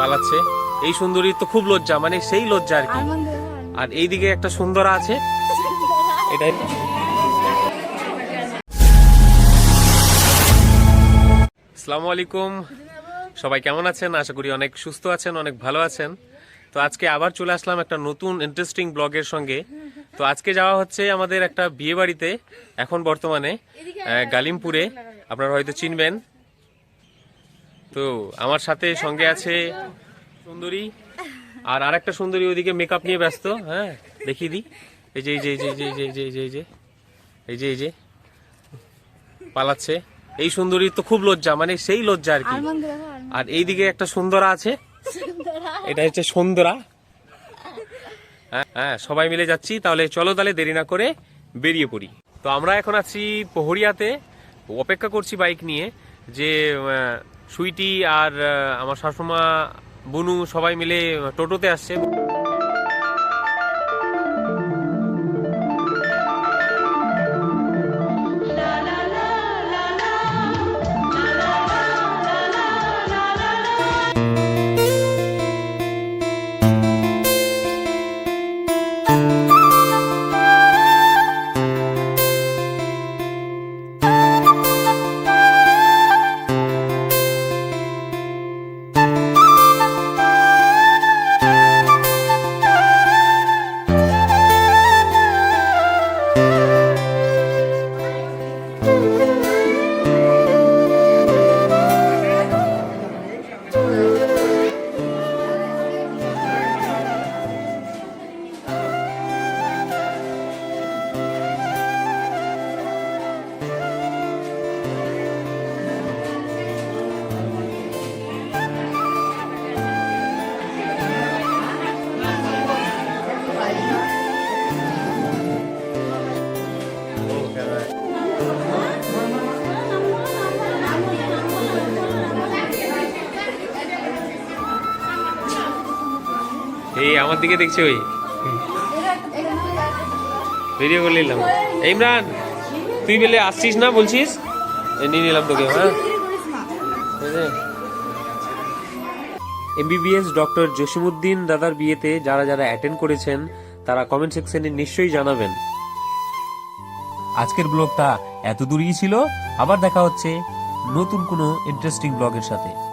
পালাচ্ছে। এই সুন্দরী তো খুব লজ্জা মানে সেই লজ্জা আর কি। আর এইদিকে একটা সুন্দরা আছে। এটাই আসসালামু আলাইকুম। সবাই কেমন আছেন? আশা করি অনেক সুস্থ আছেন, অনেক ভালো আছেন। তো আজকে আবার চলে আসলাম একটা নতুন ইন্টারেস্টিং ব্লগের সঙ্গে। তো আজকে যাওয়া হচ্ছে আমাদের একটা বিয়ে বাড়িতে এখন বর্তমানে গালিমপুরে। আপনারা হয়তো চিনবেন। তো আমার সাথে সঙ্গে আছে সুন্দরী আর আরেকটা সুন্দরী ওইদিকে মেকআপ নিয়ে ব্যস্ত হ্যাঁ দেখিয়ে দিই এই যে এই যে এই যে এই যে এই যে এই যে এই যে এই যে এই যে পালাচ্ছে এই সুন্দরী তো খুব লজ্জা মানে সেই লজ্জা আর কি আর এইদিকে একটা সুন্দরা আছে এটা হচ্ছে সুন্দরা হ্যাঁ হ্যাঁ সবাই মিলে যাচ্ছি তাহলে চলো তাহলে দেরি না করে বেরিয়ে পড়ি তো আমরা এখন আছি পহরিয়াতে অপেক্ষা করছি বাইক নিয়ে যে সুইটি আর আমার শাশুমা বুনু সবাই মিলে টোটোতে আসছে। এই আমার দিকে দেখছি ওই। ভিডিও করে নিলাম। ইমরান, তুই বলে আসছিস না বলছিস? নিয়ে নিলাম তোকে হ্যাঁ? এমবিবিএস ডক্টর জসিমুদ্দিন দাদার বিয়েতে যারা যারা অ্যাটেন্ড করেছেন, তারা কমেন্ট সেকশনে নিশ্চয়ই জানাবেন। আজকের ব্লগটা এত দূরই ছিল, আবার দেখা হচ্ছে নতুন কোনো ইন্টারেস্টিং ব্লগের সাথে।